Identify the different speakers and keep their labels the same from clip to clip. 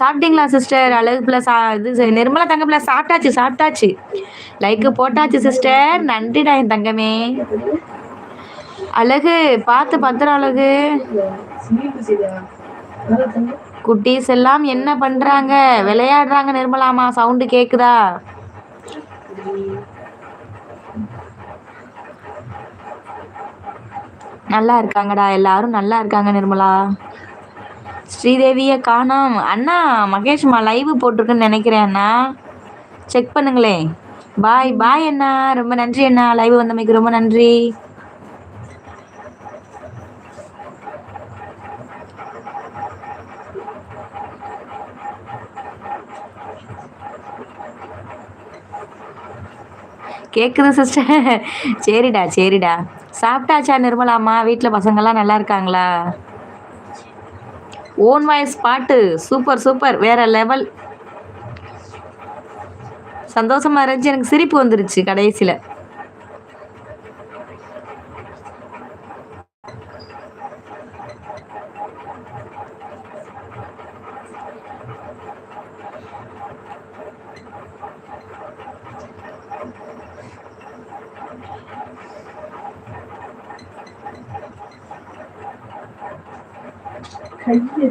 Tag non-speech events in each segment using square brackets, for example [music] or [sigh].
Speaker 1: சாப்பிட்டீங்களா சிஸ்டர் அழகு பிள்ளை சா இது நிர்மலா தங்க பிள்ளை சாப்பிட்டாச்சு சாப்பிட்டாச்சு. லைக்கு போட்டாச்சு சிஸ்டர் நன்றிடா என் தங்கமே. அழகு பார்த்து பத்திரம் அழகு. குட்டீஸ் எல்லாம் என்ன பண்றாங்க? விளையாடுறாங்க நிர்மலாமா? சவுண்டு கேக்குதா? நல்லா இருக்காங்கடா எல்லாரும் நல்லா இருக்காங்க நிர்மலா. ஸ்ரீதேவியை காணோம். அண்ணா மகேஷ்மா லைவ் போட்டிருக்குன்னு நினைக்கிறேன் அண்ணா. செக் பண்ணுங்களேன் பாய் பாய் அண்ணா. ரொம்ப நன்றி அண்ணா. லைவ் வந்தமைக்கு ரொம்ப நன்றி. கேக்குது சிஸ்டர் [laughs] சரிடா சரிடா. சாப்பிட்டாச்சா நிர்மலாம்மா? வீட்டில் பசங்கள்லாம் நல்லா இருக்காங்களா? ஓன் வாய்ஸ் பாட்டு. சூப்பர் சூப்பர் வேற லெவல் சந்தோஷமா இருந்துச்சு. எனக்கு சிரிப்பு வந்துருச்சு கடைசியில். 开一个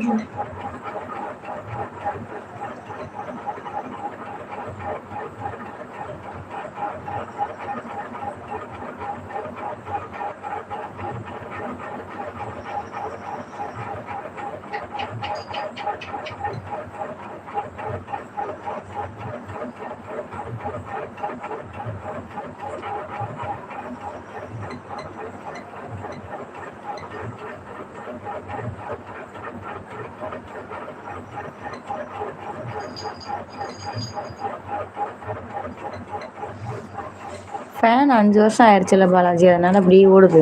Speaker 1: ஃபேன் அஞ்சு வருஷம் ஆயிடுச்சுல பாலாஜி அதனால அப்படி ஓடுது.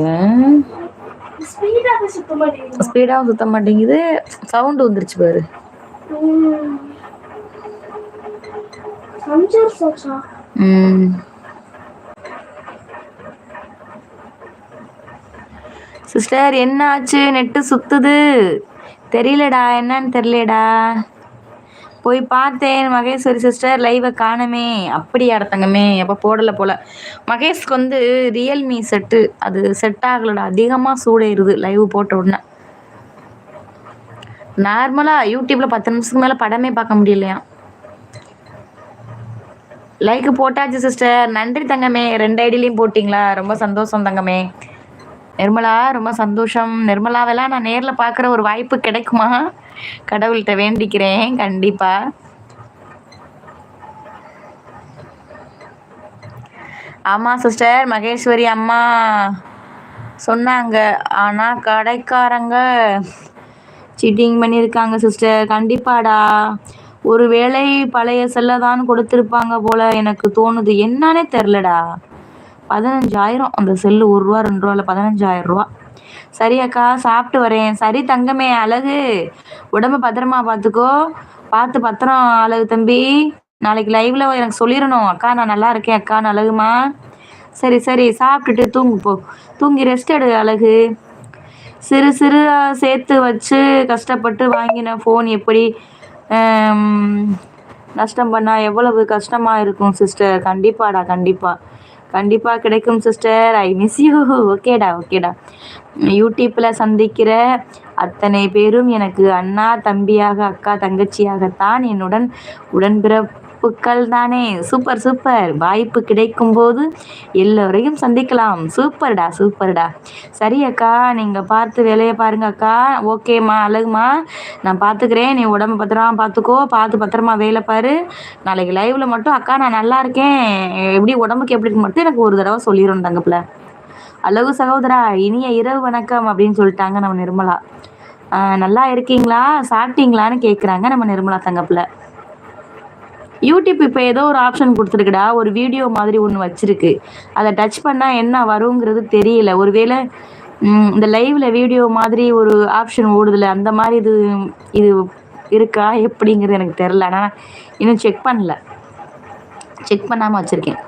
Speaker 1: ஸ்பீடாகவும் சுத்த மாட்டேங்குது. சவுண்டு வந்துருச்சு பாரு. சிஸ்டர் என்ன ஆச்சு? நெட்டு சுத்துது. தெரியலடா என்னன்னு தெரியலடா. போய் பார்த்தேன் மகேஸ்வரி சிஸ்டர் லைவை காணமே. அப்படியா தங்கமே அப்போ போடலை போல. மகேஷ்க்கு வந்து ரியல்மி செட்டு அது செட் ஆகலடா. அதிகமாக சூடேறுது லைவ் போட்ட உடனே. நார்மலாக யூடியூப்பில் பத்து நிமிஷத்துக்கு மேலே படமே பார்க்க முடியலையா? லைக் போட்டாச்சு சிஸ்டர் நன்றி தங்கமே. ரெண்டு ஐடிலையும் போட்டிங்களா? ரொம்ப சந்தோஷம் தங்கமே. நிர்மலா ரொம்ப சந்தோஷம். நிர்மலாவெல்லாம் நான் நேரில் பார்க்குற ஒரு வாய்ப்பு கிடைக்குமா? கடவுள்கிட்ட வேண்டிக்கிறேன் கண்டிப்பாக ஆமாம் சிஸ்டர். மகேஸ்வரி அம்மா சொன்னாங்க. ஆனால் கடைக்காரங்க சீட்டிங் பண்ணியிருக்காங்க சிஸ்டர். கண்டிப்பாடா. ஒருவேளை பழைய செல்லை தான் கொடுத்துருப்பாங்க போல எனக்கு தோணுது. என்னன்னே தெரிலடா பதினஞ்சாயிரம் அந்த செல்லு ஒரு ரூபா ரெண்டு ரூபா இல்லை பதினஞ்சாயிரம் ரூபா. சரி அக்கா சாப்பிட்டு வரேன். சரி தங்கமே அழகு. உடம்ப பத்திரமா பார்த்துக்கோ. பார்த்து பத்திரம் அழகு தம்பி. நாளைக்கு லைவ்ல எனக்கு சொல்லிடணும். அக்கா நான் நல்லா இருக்கேன் அக்கா நான் அழகுமா? சரி சரி சாப்பிட்டுட்டு தூங்கு போ. தூங்கி ரெஸ்ட் எடு அழகு. சிறு சிறு சேர்த்து வச்சு கஷ்டப்பட்டு வாங்கின ஃபோன் எப்படி நஷ்டம் பண்ணால் எவ்வளவு கஷ்டமாக இருக்கும் சிஸ்டர் கண்டிப்பாடா கண்டிப்பாக கண்டிப்பாக கிடைக்கும் சிஸ்டர் ஐ மிஸ் யூ ஓகேடா ஓகேடா. யூடியூப்பில் சந்திக்கிற அத்தனை பேரும் எனக்கு அண்ணா தம்பியாக அக்கா தங்கச்சியாகத்தான் என்னுடன் வாய்ப்புகள் தானே. Super super. வாய்ப்பு கிடைக்கும் போது எல்லோரையும் சந்திக்கலாம். சூப்பர்டா சூப்பர்டா. சரி அக்கா நீங்கள் பார்த்து வேலையை பாருங்க அக்கா ஓகேம்மா அழகுமா நான் பார்த்துக்கிறேன். நீ உடம்பு பத்திரமா பார்த்துக்கோ. பார்த்து பத்திரமா வேலை பாரு. நாளைக்கு லைவ்ல மட்டும் அக்கா நான் நல்லா இருக்கேன். எப்படி உடம்புக்கு எப்படி இருக்கு மட்டும் எனக்கு ஒரு தடவை சொல்லிடும் தங்கப்பில். அழகு சகோதரா இனிய இரவு வணக்கம் அப்படின்னு சொல்லிட்டாங்க நம்ம நிர்மலா. நல்லா இருக்கீங்களா? சாப்பிட்டீங்களான்னு கேட்குறாங்க நம்ம நிர்மலா தங்கப்பில். யூடியூப் இப்போ ஏதோ ஒரு ஆப்ஷன் கொடுத்துருக்குடா ஒரு வீடியோ மாதிரி ஒன்று வச்சிருக்கு. அதை டச் பண்ணால் என்ன வருங்கிறது தெரியல. ஒருவேளை இந்த லைவ்ல வீடியோ மாதிரி ஒரு ஆப்ஷன் ஓடுதுல அந்த மாதிரி இது இது இருக்கா எப்படிங்கிறது எனக்கு தெரில ஆனால் இன்னும் செக் பண்ணல. செக் பண்ணாமல் வச்சுருக்கேன்.